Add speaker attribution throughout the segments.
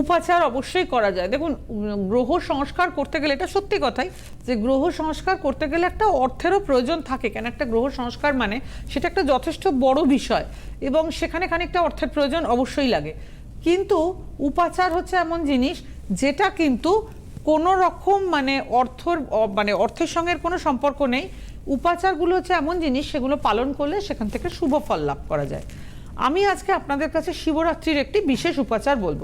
Speaker 1: উপাচার অবশ্যই করা যায়। দেখুন গ্রহ সংস্কার করতে গেলে এটা সত্যি কথাই, যে গ্রহ সংস্কার করতে গেলে একটা অর্থেরও প্রয়োজন থাকে, কেন একটা গ্রহ সংস্কার মানে সেটা একটা যথেষ্ট বড় বিষয় এবং সেখানে খানিকটা অর্থের প্রয়োজন অবশ্যই লাগে। কিন্তু উপাচার হচ্ছে এমন জিনিস যেটা কিন্তু কোনো রকম মানে অর্থর মানে অর্থের সঙ্গে কোনো সম্পর্ক নেই। উপাচারগুলো হচ্ছে এমন জিনিস, সেগুলো পালন করলে সেখান থেকে শুভ ফল লাভ করা যায়। আমি আজকে আপনাদের কাছে শিবরাত্রির একটি বিশেষ উপাচার বলব।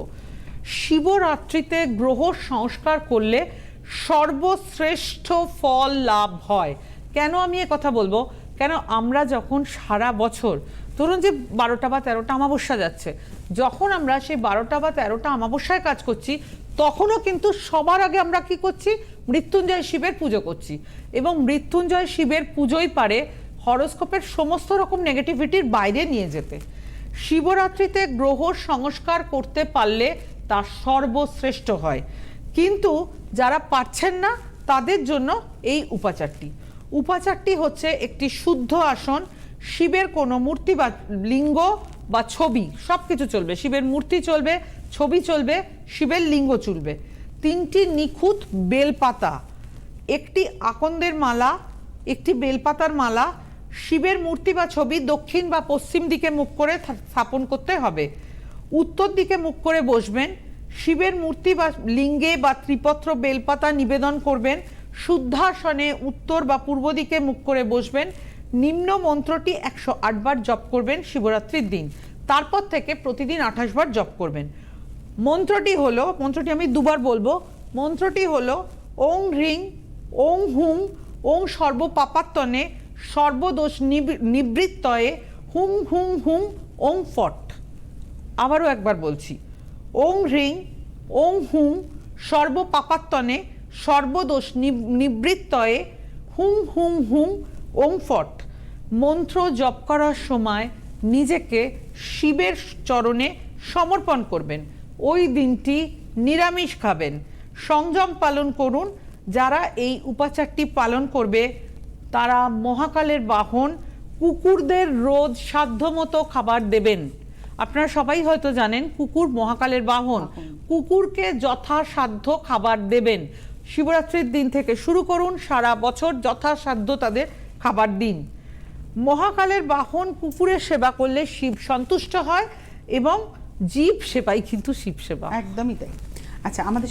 Speaker 1: শিবরাত্রিতে গ্রহ সংস্কার করলে সর্বশ্রেষ্ঠ ফল লাভ হয়। কেন আমি এ কথা বলব? কেন আমরা যখন সারা বছর, ধরুন যে বারোটা বা তেরোটা অমাবস্যা যাচ্ছে, যখন আমরা সেই বারোটা বা তেরোটা অমাবস্যায় কাজ করছি, তখনও কিন্তু সবার আগে আমরা কি করছি? মৃত্যুঞ্জয় শিবের পুজো করছি। এবং মৃত্যুঞ্জয় শিবের পুজোই পারে হরস্কোপের সমস্ত রকম নেগেটিভিটির বাইরে নিয়ে যেতে। শিবরাত্রিতে গ্রহ সংস্কার করতে পারলে তা সর্বশ্রেষ্ঠ হয়। কিন্তু যারা পারছেন না, তাদের জন্য এই উপাচারটি। উপাচারটি হচ্ছে একটি শুদ্ধ আসন। শিবের কোনো মূর্তি বা লিঙ্গ বা ছবি সব কিছু চলবে। শিবের মূর্তি চলবে, ছবি চলবে, শিবের লিঙ্গ চলবে। তিনটি নিখুঁত বেলপাতা। একটি আকন্দের মালা, একটি বেলপাতার মালা। শিবের মূর্তি বা ছবি দক্ষিণ বা পশ্চিম দিকে মুখ করে স্থাপন করতে হবে। উত্তর দিকে মুখ করে বসবেন, শিবের মূর্তি বা লিঙ্গে বা ত্রিপত্র বেলপাতা নিবেদন করবেন, শুদ্ধাসনে উত্তর বা পূর্ব দিকে মুখ করে বসবেন, নিম্ন মন্ত্রটি একশো আটবার জপ করবেন শিবরাত্রির দিন, তারপর থেকে প্রতিদিন আঠাশ বার জপ করবেন। মন্ত্রটি হলো, মন্ত্রটি আমি দুবার বলব, মন্ত্রটি হলো, ওং হ্রিং, ওং হুং, ওং সর্বপাপাত্তনে, সর্বদোষ নিব- নিবৃত্তয়ে, হুং হুং হুং, ওং ফট। আবারও একবার বলছি, ওং হ্রিং, ওং হুং, সর্বপাপাত্তনে, সর্বদোষ নিব- নিবৃত্তয়ে, হুং হুং হুং, ওং ফট। মন্ত্র জপ করার সময় নিজেকে শিবের চরণে সমর্পণ করবেন। ওই দিনটি নিরামিষ খাবেন। সংযম পালন করুন। যারা এই উপাচারটি পালন করবে, তারা মহাকালের বাহন কুকুরদের রোজ সাধ্যমতো খাবার দেবেন। আপনারা সবাই হয়তো জানেন কুকুর মহাকালের বাহন। কুকুরকে যথাসাধ্য খাবার দেবেন। শিবরাত্রির দিন থেকে শুরু করুন সারা বছর যথাসাধ্য তাদের খাবার দিন। মহাকালের বাহন কুকুরের সেবা করলে শিব সন্তুষ্ট হয় এবং জীব সেবাই কিন্তু শিব সেবা।
Speaker 2: একদমই তাই। আচ্ছা আমাদের